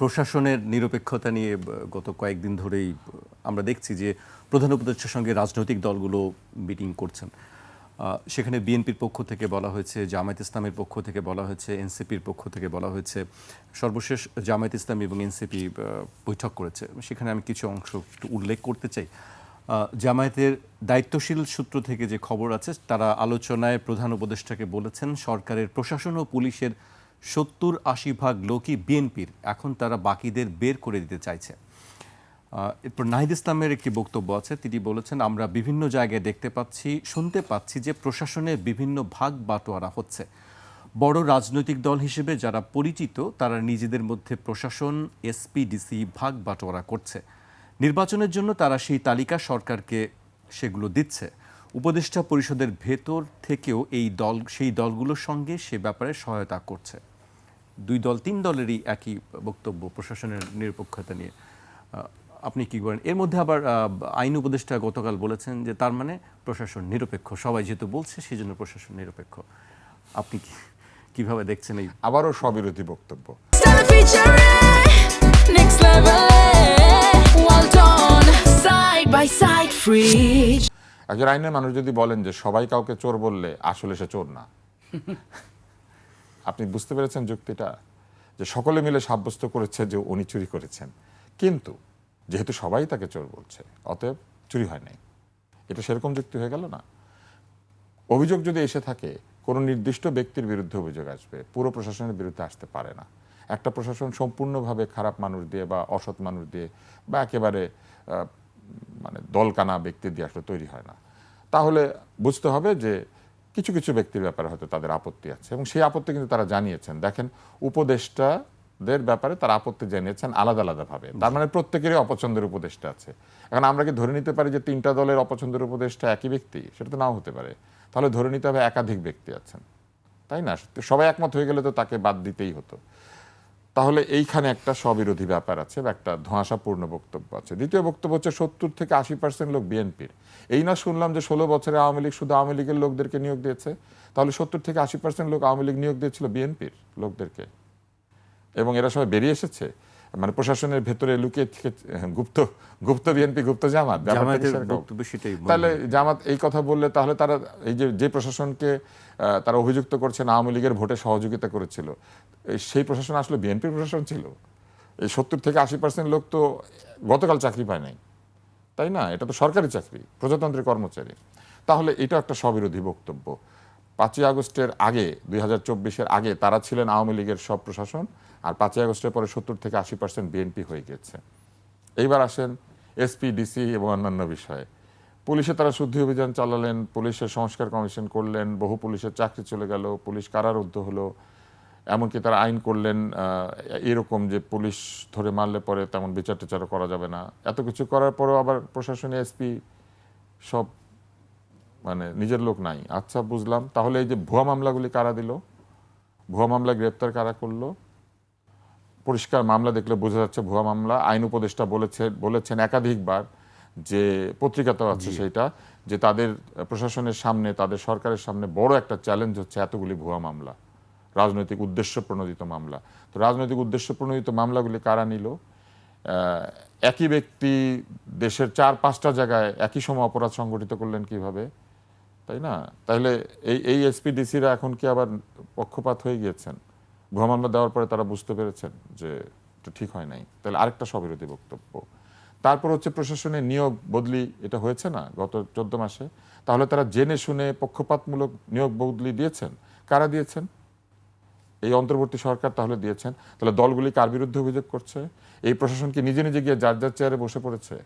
প্রশাসনের নিরপেক্ষতা নিয়ে গত কয়েকদিন ধরেই আমরা দেখছি যে প্রধান উপদেষ্টার সঙ্গে রাজনৈতিক দলগুলো মিটিং করছেন। সেখানে বিএনপির পক্ষ থেকে বলা হয়েছে, জামায়াত ইসলামের পক্ষ থেকে বলা হয়েছে, এনসিপির পক্ষ থেকে বলা হয়েছে। সর্বশেষ জামায়াত ইসলাম এবং এনসিপি বৈঠক করেছে। সেখানে আমি কিছু অংশ একটু উল্লেখ করতে চাই। জামায়াতের দায়িত্বশীল সূত্র থেকে যে খবর আছে, তারা আলোচনায় প্রধান উপদেষ্টাকে বলেছেন, সরকারের প্রশাসন ও পুলিশের সত্তর আশি ভাগ লোকই বিএনপির। এখন তারা বাকিদের বের করে দিতে চাইছে। এরপর নাহিদ ইসলামের একটি বক্তব্য আছে। তিনি বলেছেন, আমরা বিভিন্ন জায়গায় দেখতে পাচ্ছি, শুনতে পাচ্ছি যে প্রশাসনের বিভিন্ন ভাগ বাটোয়ারা হচ্ছে। বড় রাজনৈতিক দল হিসেবে যারা পরিচিত, তারা নিজেদের মধ্যে প্রশাসন এসপি ডিসি ভাগ বাটোয়ারা করছে। নির্বাচনের জন্য তারা সেই তালিকা সরকারকে সেগুলো দিচ্ছে। উপদেষ্টা পরিষদের ভেতর থেকেও এই দল সেই দলগুলোর সঙ্গে সে ব্যাপারে সহায়তা করছে। দুই দল তিন দলেরই একই বক্তব্য প্রশাসনের নিরপেক্ষতা নিয়ে। আপনি কি করেন? এর মধ্যে আবার আহ, আইন উপদেষ্টা গতকাল বলেছেন যে তার মানে প্রশাসন নিরপেক্ষ। সবাই যেহেতু বলছে সেই জন্য প্রশাসন নিরপেক্ষ। আপনি কি কীভাবে দেখছেন এই আবারও স্ববিরোধী বক্তব্য। Next level. Well done, side by side, free. একজন আইনের মানুষ যদি বলেন যে সবাই কাউকে চোর বললে আসলে সে চোর না। আপনি বুঝতে পেরেছেন যুক্তিটা? যে সকলে মিলে সাব্যস্ত করেছে যে উনি চুরি করেছেন। কিন্তু যেহেতু সবাই তাকে চোর বলছে, অতএব চুরি হয় নাই। এটা সেরকম যুক্তি হয়ে গেল না? অভিযোগ যদি এসে থাকে, কোনো নির্দিষ্ট ব্যক্তির বিরুদ্ধে অভিযোগ আসবে, পুরো প্রশাসনের বিরুদ্ধে আসতে পারে না। একটা প্রশাসন সম্পূর্ণভাবে খারাপ মানুষ দিয়ে বা অসৎ মানুষ দিয়ে বা একেবারে মানে দলকানা ব্যক্তি দিয়ে আসলে তৈরি হয় না। তাহলে বুঝতে হবে যে কিছু কিছু ব্যক্তির ব্যাপারে হয়তো তাদের আপত্তি আছে এবং সেই আপত্তি কিন্তু তারা জানিয়েছেন। দেখেন, উপদেষ্টাদের ব্যাপারে তারা আপত্তি জানিয়েছেন আলাদা আলাদাভাবে তার মানে প্রত্যেকেরই অপছন্দের উপদেষ্টা আছে। এখন আমরা কি ধরে নিতে পারি যে তিনটা দলের অপছন্দের উপদেষ্টা একই ব্যক্তি? সেটা তো নাও হতে পারে। তাহলে ধরে নিতে হবে একাধিক ব্যক্তি আছেন। তাই না? সবাই একমত হয়ে গেলে তো তাকে বাদ দিতেই হতো। তাহলে এইখানে একটা স্ববিরোধী ব্যাপার আছে বা একটা ধোঁয়াশাপূর্ণ বক্তব্য আছে। দ্বিতীয় বক্তব্য হচ্ছে সত্তর থেকে আশি পার্সেন্ট লোক বিএনপির। এই না শুনলাম যে ষোলো বছরে আওয়ামী লীগ শুধু আওয়ামী লীগের লোকদেরকে নিয়োগ দিয়েছে। তাহলে সত্তর থেকে আশি পার্সেন্ট লোক আওয়ামী লীগ নিয়োগ দিয়েছিল বিএনপির লোকদেরকে। এবং এরা সবাই বেরিয়ে এসেছে। মানে প্রশাসনের ভেতরে লুকিয়ে থেকে গুপ্ত গুপ্ত বিএনপি গুপ্ত জামাত তাহলে জামাত এই কথা বললে তাহলে তারা এই যে যে প্রশাসনকে তারা অভিযুক্ত করছেন আওয়ামী লীগের ভোটে সহযোগিতা করেছিল সেই প্রশাসন আসলে বিএনপির প্রশাসন ছিল? এই সত্তর থেকে আশি পার্সেন্ট লোক তো গতকাল চাকরি পায় নাই। তাই না? এটা তো সরকারি চাকরি প্রজাতন্ত্রের কর্মচারী। তাহলে এটা একটা স্ববিরোধী বক্তব্য। পাঁচই আগস্টের আগে, দুই হাজার চব্বিশের আগে তারা ছিলেন আওয়ামী লীগের সব প্রশাসন আর পাঁচই আগস্টের পরে সত্তর থেকে আশি পার্সেন্ট বিএনপি হয়ে গেছে এইবার আসেন এসপি, ডিসি এবং অন্যান্য বিষয়ে। পুলিশে তারা শুদ্ধি অভিযান চালালেন, পুলিশের সংস্কার কমিশন করলেন, বহু পুলিশের চাকরি চলে গেল, পুলিশ কারারুদ্ধ হলো, এমনকি তারা আইন করলেন এরকম যে পুলিশ ধরে মারলে পরে তেমন বিচার টেচারও করা যাবে না। এত কিছু করার পরেও আবার প্রশাসনে, এসপি সব মানে নিজের লোক নাই। আচ্ছা বুঝলাম। তাহলে এই যে ভুয়া মামলাগুলি কারা দিল? ভুয়া মামলা গ্রেপ্তার কারা করল? পরিষ্কার মামলা দেখলে বোঝা যাচ্ছে ভুয়া মামলা। আইন উপদেষ্টা বলেছেন বলেছেন একাধিকবার যে পত্রিকাতেও আছে সেটা যে তাদের প্রশাসনের সামনে তাদের সরকারের সামনে বড় একটা চ্যালেঞ্জ হচ্ছে এতগুলি ভুয়া মামলা। রাজনৈতিক উদ্দেশ্য প্রণোদিত মামলা। তো রাজনৈতিক উদ্দেশ্য প্রণোদিত মামলাগুলি কারা নিল? একই ব্যক্তি দেশের চার পাঁচটা জায়গায় একই সময় অপরাধ সংগঠিত করলেন কীভাবে? তাই না? তাহলে এই এই এসপিডিসিরা এখন কি আবার পক্ষপাত হয়ে গিয়েছেন? ভুয়া মামলা দেওয়ার পরে তারা বুঝতে পেরেছেন যে ঠিক হয় নাই। তাহলে আরেকটা স্ববিরোধী বক্তব্য। তারপর হচ্ছে প্রশাসনের নিয়োগ বদলি, এটা হয়েছে না গত চোদ্দ মাসে? তাহলে তারা জেনে শুনে পক্ষপাতমূলক নিয়োগ বদলি দিয়েছেন? কারা দিয়েছেন? এই অন্তর্বর্তী সরকার তাহলে দিয়েছেন। তাহলে দলগুলি কার বিরুদ্ধে অভিযোগ করছে? এই প্রশাসন কি নিজে নিজে গিয়ে যার যার চেয়ারে বসে পড়েছে?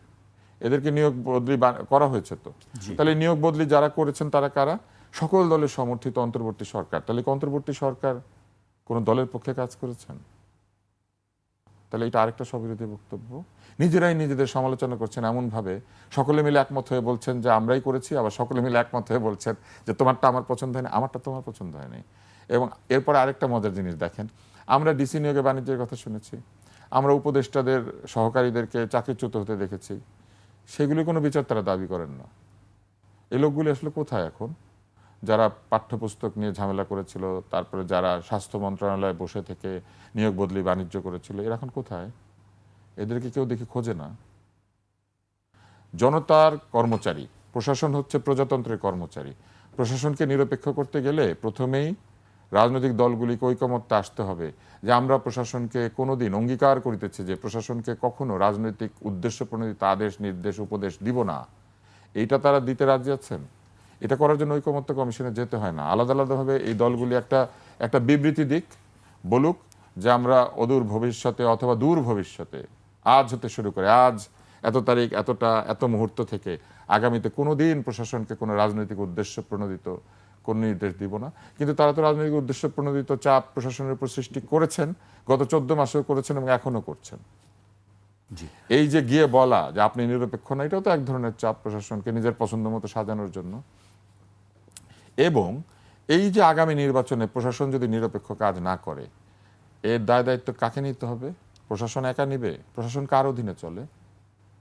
এদেরকে নিয়োগ বদলি করা হয়েছে তো। তাহলে নিয়োগ বদলি যারা করেছেন তারা কারা? সকল দলের সমর্থিত অন্তর্বর্তী সরকার। তাহলে অন্তর্বর্তী সরকার কোন দলের পক্ষে কাজ করেছেন? তাহলে এটা আরেকটা স্ববিরোধী বক্তব্য। নিজেরাই নিজেদের সমালোচনা করছেন এমন ভাবে সকলে মিলে একমত হয়ে বলছেন যে আমরাই করেছি আবার সকলে মিলে একমত হয়ে বলছেন যে তোমারটা আমার পছন্দ হয়নি আমারটা তোমার পছন্দ হয়নি। এবং এরপরে আরেকটা মজার জিনিস দেখেন। আমরা ডিসি নিয়োগে বাণিজ্যের কথা শুনেছি। আমরা উপদেষ্টাদের সহকারীদেরকে চাকরিচ্যুত হতে দেখেছি। সেগুলি কোনো বিচার তারা দাবি করেন না। এ লোকগুলি আসলে কোথায় এখন? যারা পাঠ্যপুস্তক নিয়ে ঝামেলা করেছিল, তারপরে যারা স্বাস্থ্য মন্ত্রণালয়ে বসে থেকে নিয়োগ বদলি বাণিজ্য করেছিল, এরা এখন কোথায়? এদেরকে কেউ দেখে খোঁজে না। জনতার কর্মচারী, প্রশাসন হচ্ছে প্রজাতন্ত্রের কর্মচারী। প্রশাসনকে নিরপেক্ষ করতে গেলে প্রথমেই রাজনৈতিক দলগুলিকে ঐকমত্যে আসতে হবে, যে আমরা প্রশাসনকে কোনোদিন অঙ্গীকার করিতেছি যে প্রশাসনকে কখনো রাজনৈতিক উদ্দেশ্য প্রণোদিত আদেশ, নির্দেশ, উপদেশ দিব না। এইটা তারা দিতে রাজি আছেন? এটা করার জন্য ঐকমত্য কমিশনে যেতে হয় না। আলাদা আলাদাভাবে এই দলগুলি একটা একটা বিবৃতি দিক, বলুক যে আমরা অদূর ভবিষ্যতে অথবা দূর ভবিষ্যতে, আজ হতে শুরু করে আজ, এত তারিখ, এতটা, এত মুহূর্ত থেকে আগামীতে কোনো দিন প্রশাসনকে কোনো রাজনৈতিক উদ্দেশ্য প্রণোদিত কোনো নির্দেশ দিব না। কিন্তু তারা তো রাজনৈতিক উদ্দেশ্য প্রণোদিত চাপ প্রশাসনের উপর সৃষ্টি করেছেন গত চোদ্দ মাসেও করেছেন এবং এখনও করছেন। এই যে গিয়ে বলা যে আপনি নিরপেক্ষ না এটাও তো এক ধরনের চাপ প্রশাসনকে নিজের পছন্দ মতো সাজানোর জন্য। এবং এই যে আগামী নির্বাচনে প্রশাসন যদি নিরপেক্ষ কাজ না করে এর দায় দায়িত্ব কাকে নিতে হবে? প্রশাসন একা নিবে? প্রশাসন কার অধীনে চলে?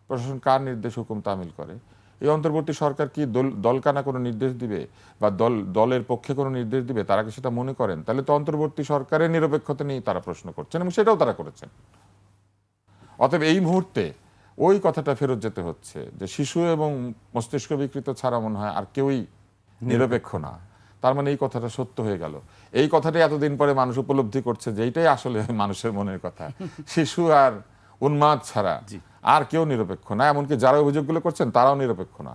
প্রশাসন কার নির্দেশ হুকুম তামিল করে? এই অন্তর্বর্তী সরকার কি দল দলকানা কোনো নির্দেশ দিবে? বা দল, দলের পক্ষে কোনো নির্দেশ দিবে? তারা কি সেটা মনে করেন? তাহলে তো অন্তর্বর্তী সরকারের নিরপেক্ষতা নিয়েই তারা প্রশ্ন করছেন এবং সেটাও তারা করেছেন। অতএব এই মুহূর্তে ওই কথাটা ফেরত যেতে হচ্ছে যে শিশু এবং মস্তিষ্ক বিকৃত ছাড়া মনে হয় আর কেউই নিরপেক্ষ না। তার মানে এই কথাটা সত্য হয়ে গেল। এই কথাটাই এতদিন পরে মানুষ উপলব্ধি করছে যে এইটাই আসলে মানুষের মনের কথা। শিশু আর উন্মাদ ছাড়া আর কেউ নিরপেক্ষ না এমনকি যারা অভিযোগগুলো করছেন তারাও নিরপেক্ষ না।